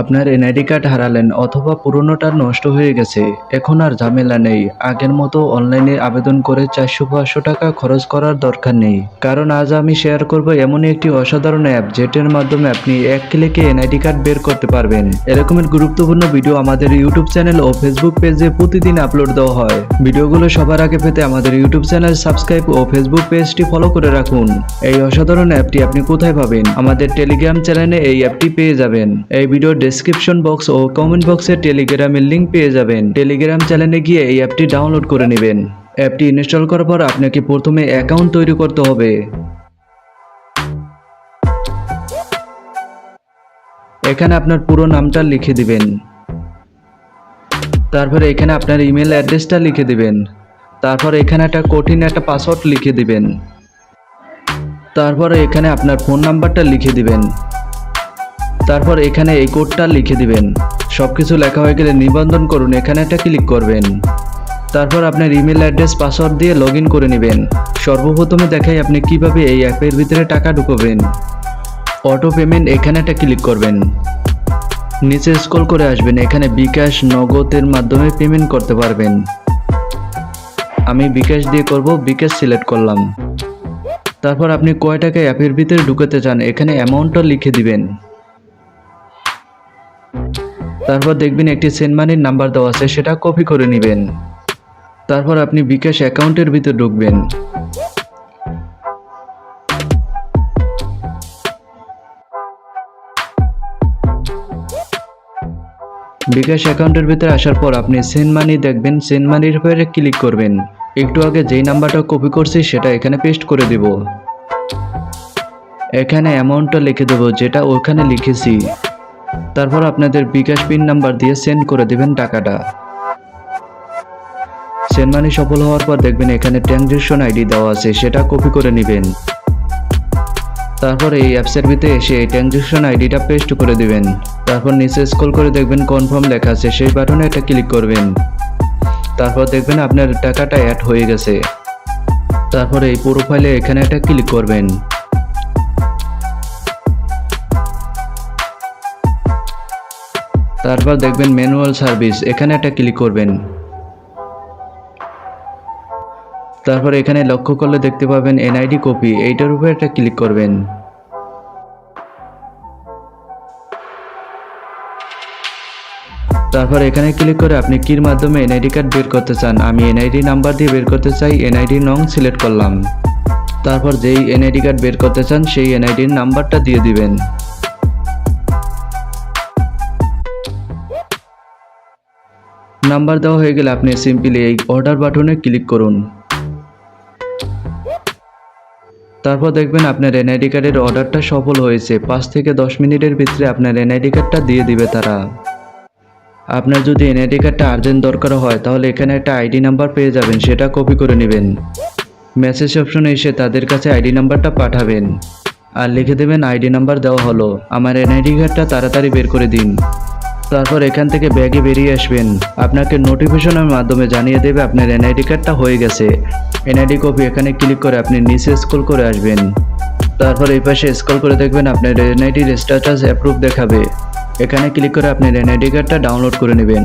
আপনার NID card হারালেন অথবা পুরনোটা নষ্ট হয়ে গেছে। এখন আর ঝামেলা নেই। আগের মতো অনলাইনে আবেদন করে চারশো পাঁচশো টাকা খরচ করার দরকার নেই। কারণ আজ আমি শেয়ার করব এমনই একটি অসাধারণ অ্যাপ, যেটার মাধ্যমে আপনি এক ক্লিকে এনআইডি কার্ড বের করতে পারবেন। এরকমের গুরুত্বপূর্ণ ভিডিও আমাদের ইউটিউব চ্যানেল ও ফেসবুক পেজে প্রতিদিন আপলোড দেওয়া হয়। ভিডিওগুলো সবার আগে পেতে আমাদের ইউটিউব চ্যানেল সাবস্ক্রাইব ও ফেসবুক পেজটি ফলো করে রাখুন। এই অসাধারণ অ্যাপটি আপনি কোথায় পাবেন? আমাদের টেলিগ্রাম চ্যানেলে এই অ্যাপটি পেয়ে যাবেন। এই ভিডিও ডেসক্রিপশন বক্স ও কমেন্ট বক্সে টেলিগ্রামের লিংক পেয়ে যাবেন। টেলিগ্রাম চ্যানেলে গিয়ে এই অ্যাপটি ডাউনলোড করে নেবেন। অ্যাপটি ইনস্টল করার পর আপনাকে প্রথমে অ্যাকাউন্ট তৈরি করতে হবে। এখানে আপনার পুরো নামটা লিখে দিবেন। তারপরে এখানে আপনার ইমেল অ্যাড্রেসটা লিখে দিবেন। তারপর এখানে একটা কঠিন একটা পাসওয়ার্ড লিখে দিবেন। তারপরে এখানে আপনার ফোন নাম্বারটা লিখে দিবেন। তারপর এখানে এই কোডটা লিখে দিবেন। সব কিছু লেখা হয়ে গেলে নিবন্ধন করুন, এখানে একটা ক্লিক করবেন। তারপর আপনার ইমেল অ্যাড্রেস, পাসওয়ার্ড দিয়ে লগ করে নেবেন। সর্বপ্রথমে দেখাই আপনি কীভাবে এই অ্যাপের ভিতরে টাকা ঢুকবেন। অটো পেমেন্ট, এখানে একটা ক্লিক করবেন। নিচে স্ক্রল করে আসবেন, এখানে বিকাশ নগদের মাধ্যমে পেমেন্ট করতে পারবেন। আমি বিকাশ দিয়ে করব, বিকাশ সিলেক্ট করলাম। তারপর আপনি কয় টাকা অ্যাপের ভিতরে ঢুকাতে চান, এখানে অ্যামাউন্টটা লিখে দিবেন। তারপর দেখবেন একটি সেন্ড মানির নাম্বার দেওয়া আছে, সেটা কপি করে নেবেন। তারপর আপনি বিকাশ অ্যাকাউন্টের ভিতর ঢুকবেন। বিকাশ অ্যাকাউন্টের ভিতরে আসার পর আপনি সেন্ড মানি দেখবেন সেন্ড মানির উপরে ক্লিক করবেন। একটু আগে যেই নাম্বারটা কপি করছি, সেটা এখানে পেস্ট করে দেব। এখানে অ্যামাউন্টটা লিখে দেবো, যেটা ওখানে লিখেছি। তারপর আপনাদের বিকাশ পিন নাম্বার দিয়ে সেন্ড করে দেবেন টাকাটা। সেন্ড মানি সফল হওয়ার পর দেখবেন এখানে ট্রানজেকশন আইডি দেওয়া আছে, সেটা কপি করে নেবেন। তারপর এই অ্যাপসের ভিতরে এসে এই ট্রানজেকশন আইডিটা পেস্ট করে দেবেন। তারপর নিচে স্ক্রল করে দেখবেন কনফার্ম লেখা আছে, সেই বাটনে একটা ক্লিক করবেন। তারপর দেখবেন আপনার টাকাটা অ্যাড হয়ে গেছে। তারপর এই প্রোফাইলে এখানে একটা ক্লিক করবেন। তারপর দেখবেন ম্যানুয়াল সার্ভিস, এখানে একটা ক্লিক করবেন। তারপর এখানে লক্ষ্য করলে দেখতে পাবেন এনআইডি কপি এইটার উপরে একটা ক্লিক করবেন। তারপর এখানে ক্লিক করে আপনি কির মাধ্যমে এনআইডি কার্ড বের করতে চান। আমি এনআইডি নাম্বার দিয়ে বের করতে চাই এনআইডি নং সিলেক্ট করলাম। তারপর যেই এনআইডি কার্ড বের করতে চান, সেই এনআইডির নাম্বারটা দিয়ে দিবেন। নাম্বার দেওয়া হয়ে গেলে আপনি সিম্পলি এই অর্ডার বাটনে ক্লিক করুন। তারপর দেখবেন আপনার এনআইডি কার্ডের অর্ডারটা সফল হয়েছে। পাঁচ থেকে দশ মিনিটের ভিতরে আপনার এনআইডি কার্ডটা দিয়ে দিবে তারা। আপনার যদি এনআইডি কার্ডটা আর্জেন্ট দরকার হয়, তাহলে এখানে একটা আইডি নাম্বার পেয়ে যাবেন, সেটা কপি করে নেবেন। মেসেজ অপশনে এসে তাদের কাছে আইডি নাম্বারটা পাঠাবেন। আর লিখে দেবেন আইডি নাম্বার দেওয়া হলো। আমার এনআইডি কার্ডটা তাড়াতাড়ি বের করে দিন। তারপর এখান থেকে ব্যাগে বেরিয়ে আসবেন। আপনাকে নোটিফিকেশনের মাধ্যমে জানিয়ে দেবে আপনার এনআইডি কার্ডটা হয়ে গেছে। এনআইডি কপি এখানে ক্লিক করে আপনি নিচে স্ক্রল করে আসবেন। তারপর এই পাশে স্ক্রল করে দেখবেন আপনার এনআইডির স্ট্যাটাস অ্যাপ্রুভ দেখাবে। এখানে ক্লিক করে আপনার এনআইডি কার্ডটা ডাউনলোড করে নেবেন।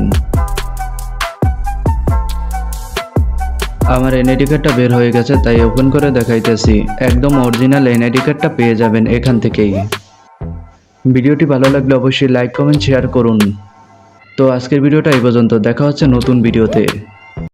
আমার এনআইডি কার্ডটা বের হয়ে গেছে, তাই ওপেন করে দেখাইতেছি। একদম অরিজিনাল এনআইডি কার্ডটা পেয়ে যাবেন এখান থেকেই। ভিডিওটি ভালো লাগলে অবশ্যই লাইক, কমেন্ট শেয়ার করুন। তো আজকের ভিডিওটা এই পর্যন্ত। দেখা হচ্ছে নতুন ভিডিওতে।